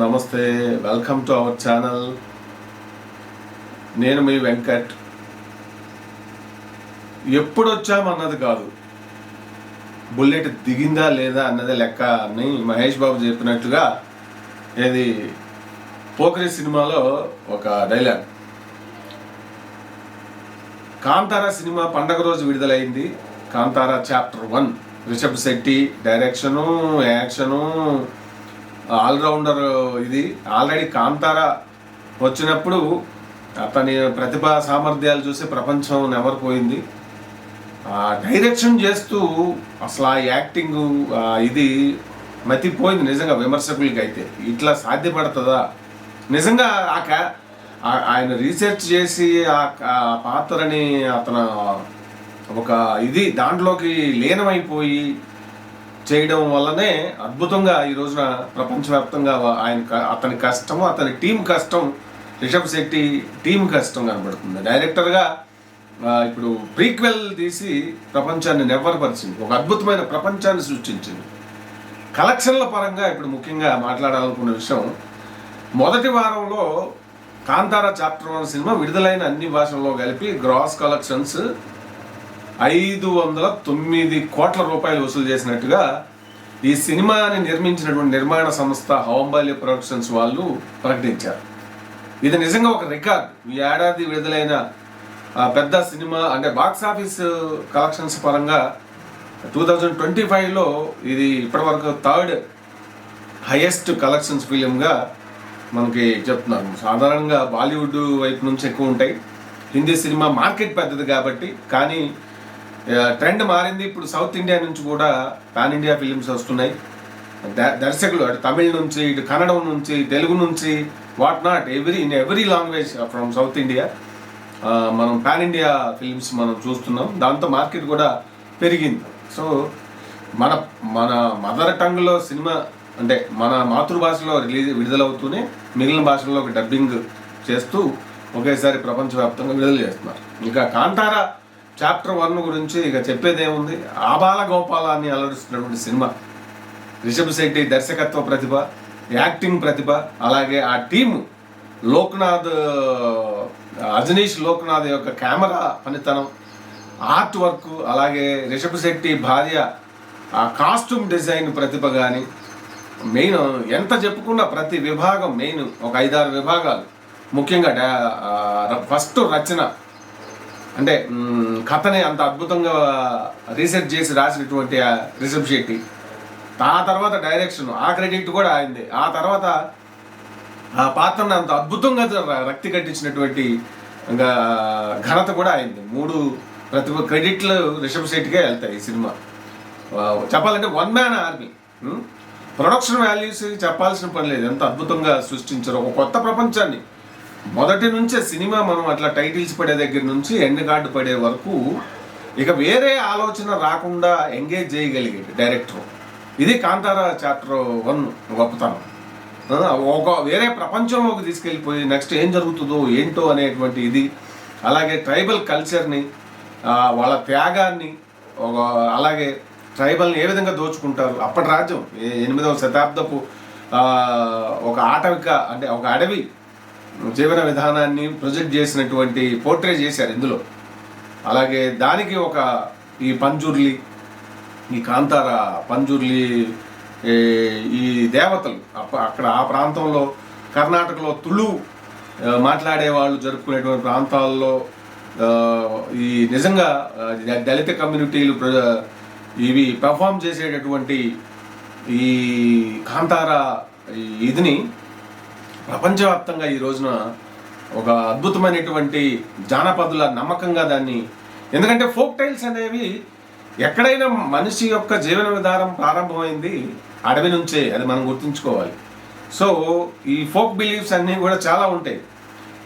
నమస్తే welcome to our channel నేను మీ వెంకట్. ఎప్పుడు వచ్చామన్నది కాదు. బుల్లెట్ దిగిందా లేదా అన్నదే లెక్క అని మహేష్ బాబు చెప్పినట్టుగా ఏది పోకరి సినిమాలో ఒక డైలాగ్ కాంతారా సినిమా పండగ రోజు విడుదలైంది. Kantara chapter one Rishab Shetty direction action allrounder ఇది. ఆల్రెడీ కాంతారా వచ్చినప్పుడు అతని ప్రతిభా సామర్థ్యాలు చూసి ప్రపంచం నెవరిపోయింది ఆ డైరెక్షన్ చేస్తూ అసలు ఆ యాక్టింగ్ ఇది మతిపోయింది నిజంగా విమర్శకులకి అయితే. ఇట్లా సాధ్యపడుతుందా? నిజంగా ఆ ఆయన రీసెర్చ్ చేసి ఆ ఆ పాత్రని అతను ఒక ఇది దాంట్లోకి లీనమైపోయి చేయడం వల్లనే అద్భుతంగా ఈ రోజున ప్రపంచవ్యాప్తంగా ఆయన క- అతని కష్టం అతని టీం కష్టం రిషబ్ శెట్టి టీం కష్టం కనబడుతుంది. డైరెక్టర్గా ఇప్పుడు ప్రీక్వెల్ తీసి ప్రపంచాన్ని నెవ్వరపరిచింది. ఒక అద్భుతమైన ప్రపంచాన్ని సృష్టించింది. కలెక్షన్ల పరంగా ఇప్పుడు ముఖ్యంగా మాట్లాడాలనుకున్న విషయం మొదటి వారంలో కాంతారా చాప్టర్ వన్ సినిమా విడుదలైన అన్ని భాషల్లో కలిపి గ్రాస్ కలెక్షన్స్ ఐదు వందల తొమ్మిది కోట్ల రూపాయలు వసూలు చేసినట్టుగా ఈ సినిమాని నిర్మించినటువంటి నిర్మాణ సంస్థ హోంబాలి ప్రొడక్షన్స్ వాళ్ళు ప్రకటించారు. ఇది నిజంగా ఒక రికార్డ్. ఈ ఏడాది విడుదలైన పెద్ద సినిమా అంటే బాక్స్ ఆఫీస్ కలెక్షన్స్ పరంగా టూ థౌజండ్ ట్వంటీ ఫైవ్లో ఇది ఇప్పటివరకు థర్డ్ హైయెస్ట్ కలెక్షన్స్ ఫిలింగా మనకి చెప్తున్నారు. సాధారణంగా బాలీవుడ్ వైపు నుంచి ఎక్కువ ఉంటాయి. హిందీ సినిమా మార్కెట్ పెద్దది కాబట్టి కానీ ట్రెండ్ మారింది. ఇప్పుడు సౌత్ ఇండియా నుంచి కూడా పాన్ ఇండియా ఫిలిమ్స్ వస్తున్నాయి. దర్శకులు అటు తమిళ్ నుంచి ఇటు కన్నడం నుంచి తెలుగు నుంచి what not every in every language from south India. మనం పాన్ ఇండియా ఫిలిమ్స్ మనం చూస్తున్నాం. దాంతో మార్కెట్ కూడా పెరిగింది. సో మన మన మదర్ టంగ్లో సినిమా అంటే మన మాతృభాషలో రిలీజ్ విడుదలవుతూనే మిగిలిన భాషల్లోకి డబ్బింగ్ చేస్తూ ఒకేసారి ప్రపంచవ్యాప్తంగా విడుదల చేస్తున్నారు. ఇంకా కాంతారా చాప్టర్ వన్ గురించి ఇక చెప్పేది ఏముంది ఆబాల గోపాలాన్ని అలరిస్తున్నటువంటి సినిమా. రిషబ్ శెట్టి దర్శకత్వ ప్రతిభ యాక్టింగ్ ప్రతిభ అలాగే ఆ టీము లోక్నాథ్ అజనీష్ లోక్నాథ్ యొక్క కెమెరా పనితనం ఆర్ట్ వర్క్ అలాగే రిషబ్ శెట్టి భార్య ఆ కాస్ట్యూమ్ డిజైన్ ప్రతిభ కానీ మెయిన్ ఎంత చెప్పుకున్నా ప్రతి విభాగం మెయిన్ ఒక ఐదారు విభాగాలు. ముఖ్యంగా ఫస్ట్ రచన అంటే కథని అంత అద్భుతంగా రీసెర్చ్ చేసి రాసినటువంటి రిషబ్ శెట్టి. ఆ తర్వాత డైరెక్షన్ ఆ క్రెడిట్ కూడా అయింది ఆ తర్వాత ఆ పాత్రను అంత అద్భుతంగా రక్తి కట్టించినటువంటి ఇంకా ఘనత కూడా అయింది మూడు ప్రతి క్రెడిట్లు రిషబ్ శెట్టికే వెళ్తాయి ఈ సినిమా. చెప్పాలంటే one man army production values చెప్పాల్సిన పని లేదు. ఎంత అద్భుతంగా సృష్టించారు. ఒక కొత్త ప్రపంచాన్ని. మొదటి నుంచే సినిమా మనం అట్లా టైటిల్స్ పడే దగ్గర నుంచి ఎండ్ కార్డు పడే వరకు ఇక వేరే ఆలోచన రాకుండా ఎంగేజ్ చేయగలిగేది డైరెక్టర్. ఇది కాంతారా చాప్టర్ వన్ గొప్పతనం. ఒక వేరే ప్రపంచంలోకి తీసుకెళ్ళిపోయి నెక్స్ట్ ఏం జరుగుతుందో ఏంటో అనేటువంటి ఇది. అలాగే ట్రైబల్ కల్చర్ని వాళ్ళ త్యాగాన్ని ఒక అలాగే ట్రైబల్ని ఏ విధంగా దోచుకుంటారు? అప్పటి రాజ్యం ఎనిమిదవ శతాబ్దపు ఒక ఆటవిక అంటే ఒక అడవి జీవన విధానాన్ని ప్రొజెక్ట్ చేసినటువంటి పోర్ట్రే చేశారు ఇందులో. అలాగే దానికి ఒక ఈ పంజుర్లి ఈ కాంతార పంజుర్లి ఈ దేవతలు అప్ప- అక్కడ ఆ ప్రాంతంలో కర్ణాటకలో తుళు మాట్లాడే వాళ్ళు జరుపుకునేటువంటి ప్రాంతాల్లో ఈ నిజంగా ద- దళిత కమ్యూనిటీలు ఇవి పెర్ఫామ్ చేసేటటువంటి ఈ కాంతార ఈ ఇదిని ప్రపంచవ్యాప్తంగా ఈ రోజున ఒక అద్భుతమైనటువంటి జానపదుల నమ్మకంగా దాన్ని ఎందుకంటే ఫోక్ టైల్స్ అనేవి ఎక్కడైనా మనిషి యొక్క జీవన విధానం ప్రారంభమైంది అడవి నుంచే అది మనం గుర్తుంచుకోవాలి. సో ఈ ఫోక్ బిలీఫ్స్ అన్నీ కూడా చాలా ఉంటాయి.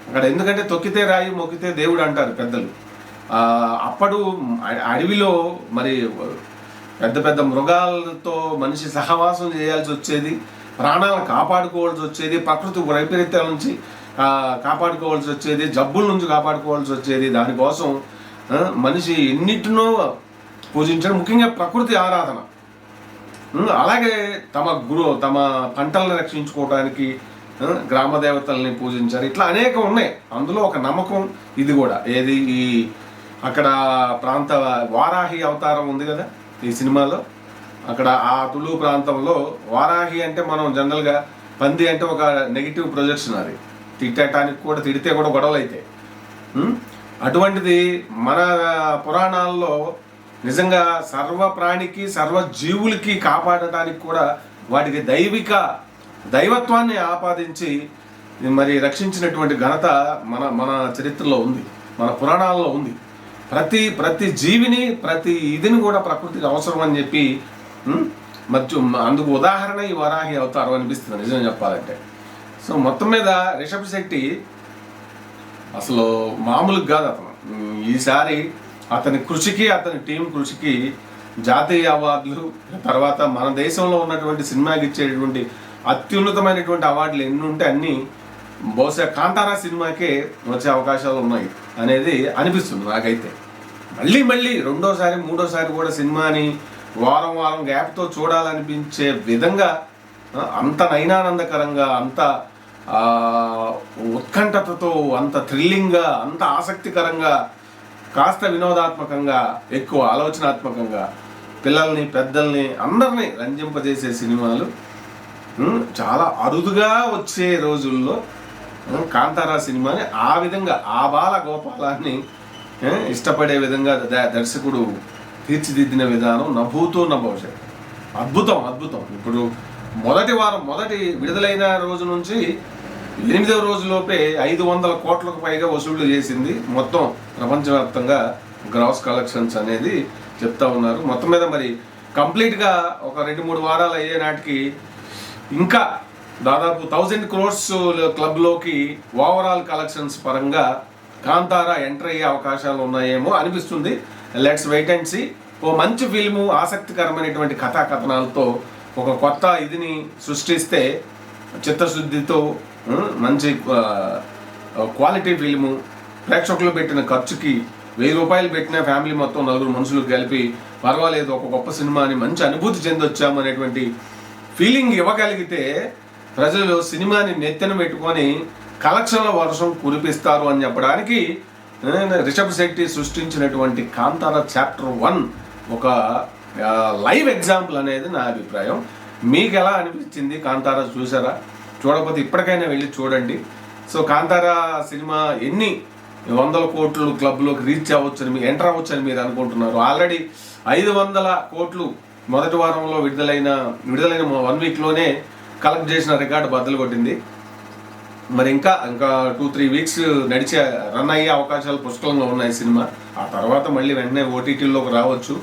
అక్కడ ఎందుకంటే తొక్కితే రాయి మొక్కితే దేవుడు అంటారు పెద్దలు. అప్పుడు అడవిలో మరి పెద్ద పెద్ద మృగాలతో మనిషి సహవాసం చేయాల్సి వచ్చేది. ప్రాణాలను కాపాడుకోవాల్సి వచ్చేది ప్రకృతి వైపరీత్యాల నుంచి కాపాడుకోవాల్సి వచ్చేది జబ్బుల నుంచి కాపాడుకోవాల్సి వచ్చేది. దానికోసం మనిషి ఎన్నిటినో పూజించడం. ముఖ్యంగా ప్రకృతి ఆరాధన. అలాగే తమ గురు తమ పంటలను రక్షించుకోవడానికి గ్రామ దేవతల్ని పూజించారు. ఇట్లా అనేకం ఉన్నాయి. అందులో ఒక నమ్మకం ఇది కూడా. ఏది? ఈ అక్కడ ప్రాంత వారాహి అవతారం ఉంది కదా ఈ సినిమాలో. అక్కడ ఆ తులు ప్రాంతంలో వారాహి అంటే మనం జనరల్గా పంది అంటే ఒక నెగిటివ్ ప్రొజెక్షన్ అది తిట్టడానికి కూడా తిడితే కూడా గొడవలు అవుతాయి అటువంటిది మన పురాణాల్లో నిజంగా సర్వ ప్రాణికి సర్వ జీవులకి కాపాడటానికి కూడా వాటికి దైవిక దైవత్వాన్ని ఆపాదించి మరి రక్షించినటువంటి ఘనత మన మన చరిత్రలో ఉంది. మన పురాణాల్లో ఉంది. ప్రతి ప్రతి జీవిని ప్రతి ఇదిని కూడా ప్రకృతికి అవసరం అని చెప్పి Hmm? ఉమ్, మరి అందుకు ఉదాహరణ ఈ వరాహి అవతారం అనిపిస్తుంది నిజం చెప్పాలంటే. సో మొత్తం మీద రిషబ్ శెట్టి అసలు మామూలుగా కాదు అతను. ఈసారి అతని కృషికి అతని టీం కృషికి జాతీయ అవార్డులు తర్వాత మన దేశంలో ఉన్నటువంటి సినిమాకి ఇచ్చేటువంటి అత్యున్నతమైనటువంటి అవార్డులు ఎన్ని ఉంటే అన్నీ బహుశా కాంతారా సినిమాకే వచ్చే అవకాశాలు ఉన్నాయి అనేది అనిపిస్తుంది నాకైతే. మళ్ళీ మళ్ళీ రెండోసారి మూడోసారి కూడా సినిమాని వారం వారం గ్యాప్తో చూడాలనిపించే విధంగా అంత నయనానందకరంగా అంత ఉత్కంఠతతో అంత థ్రిల్లింగ్గా అంత ఆసక్తికరంగా కాస్త వినోదాత్మకంగా ఎక్కువ ఆలోచనాత్మకంగా పిల్లల్ని పెద్దల్ని అందరినీ రంజింపజేసే సినిమాలు చాలా అరుదుగా వచ్చే రోజుల్లో కాంతారా సినిమాని ఆ విధంగా ఆ బాల గోపాలాన్ని ఇష్టపడే విధంగా ద- దర్శకుడు తీర్చిదిద్దిన విధానం నభూతో నభవిష్యత్ అద్భుతం అద్భుతం. ఇప్పుడు మొదటి వారం మొదటి విడుదలైన రోజు నుంచి ఎనిమిదవ రోజులోపే ఐదు వందల కోట్లకు పైగా వసూళ్ళు చేసింది మొత్తం ప్రపంచవ్యాప్తంగా గ్రాస్ కలెక్షన్స్ అనేది చెప్తా ఉన్నారు. మొత్తం మీద మరి కంప్లీట్గా ఒక రెండు మూడు వారాలు అయ్యే నాటికి ఇంకా దాదాపు థౌజండ్ క్రోర్స్ క్లబ్లోకి ఓవరాల్ కలెక్షన్స్ పరంగా కాంతారా ఎంటర్ అయ్యే అవకాశాలు ఉన్నాయేమో అనిపిస్తుంది. Let's wait and see. ఓ మంచి ఫిల్ము ఆసక్తికరమైనటువంటి కథా కథనాలతో ఒక కొత్త ఇదిని సృష్టిస్తే చిత్తశుద్ధితో మంచి క్వాలిటీ ఫిల్ము ప్రేక్షకులు పెట్టిన ఖర్చుకి వెయ్యి రూపాయలు పెట్టిన ఫ్యామిలీ మొత్తం నలుగురు మనుషులు కలిపి పర్వాలేదు ఒక గొప్ప సినిమాని మంచి అనుభూతి చెందొచ్చాము అనేటువంటి ఫీలింగ్ ఇవ్వగలిగితే ప్రజలు సినిమాని నెత్తెన పెట్టుకొని కలెక్షన్ల వర్షం కురిపిస్తారు అని చెప్పడానికి రిషబ్ శెట్టి సృష్టించినటువంటి కాంతార చాప్టర్ వన్ ఒక లైవ్ ఎగ్జాంపుల్ అనేది నా అభిప్రాయం. మీకు ఎలా అనిపించింది కాంతార చూసారా? చూడకపోతే ఇప్పటికైనా వెళ్ళి చూడండి. సో కాంతార సినిమా ఎన్ని వందల కోట్లు క్లబ్లోకి రీచ్ అవ్వచ్చని మీరు ఎంటర్ అవ్వచ్చని మీరు అనుకుంటున్నారు. ఆల్రెడీ ఐదు వందల కోట్లు మొదటి వారంలో విడుదలైన విడుదలైన వన్ వీక్లోనే కలెక్ట్ చేసిన రికార్డు బద్దలు కొట్టింది. మరి ఇంకా ఇంకా టూ త్రీ వీక్స్ నడిచే రన్ అయ్యే అవకాశాలు పుష్కలంగా ఉన్నాయి సినిమా. ఆ తర్వాత మళ్ళీ వెంటనే ఓటీటీలోకి రావచ్చు.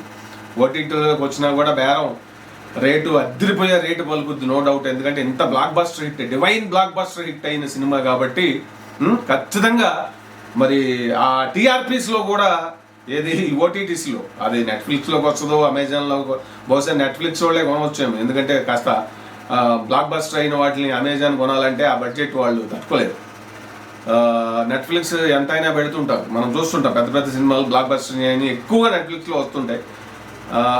ఓటీటీలోకి వచ్చినా కూడా బేరం. రేటు అద్దరిపోయే రేటు పలుకుద్ది నో డౌట్ ఎందుకంటే ఇంత blockbuster hit divine blockbuster hit అయిన సినిమా కాబట్టి ఖచ్చితంగా మరి ఆ టీఆర్పీస్లో కూడా ఏది ఓటీటీస్లో అది నెట్ఫ్లిక్స్లోకి వస్తుందో అమెజాన్లో బహుశా నెట్ఫ్లిక్స్ వాళ్ళే కొనవచ్చేమో. ఎందుకంటే కాస్త బ్లాక్ బస్టర్ అయిన వాటిని అమెజాన్ కొనాలంటే ఆ బడ్జెట్ వాళ్ళు తట్టుకోలేరు. నెట్ఫ్లిక్స్ ఎంతైనా పెడుతుంటారు. మనం చూస్తుంటాం. పెద్ద పెద్ద సినిమాలు బ్లాక్ బస్టర్ అని ఎక్కువగా నెట్ఫ్లిక్స్లో వస్తుంటాయి.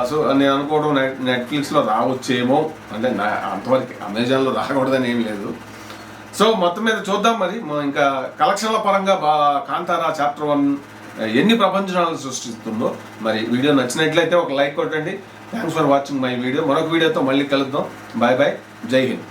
సో నేను అనుకోవడం నెట్ నెట్ఫ్లిక్స్లో రావచ్చేమో అంటే నా అంతవరకు అమెజాన్లో రాకూడదని ఏం లేదు. సో మొత్తం మీద చూద్దాం మరి. ఇంకా కలెక్షన్ల పరంగా బా కాంతారా చాప్టర్ వన్ ఎన్ని ప్రపంచనాలు సృష్టిస్తుందో. మరి వీడియో నచ్చినట్లయితే ఒక లైక్ కొట్టండి. Thanks for watching my video మరొక వీడియోతో మళ్ళీ కలుద్దాం. బాయ్ బాయ్ జై హింద్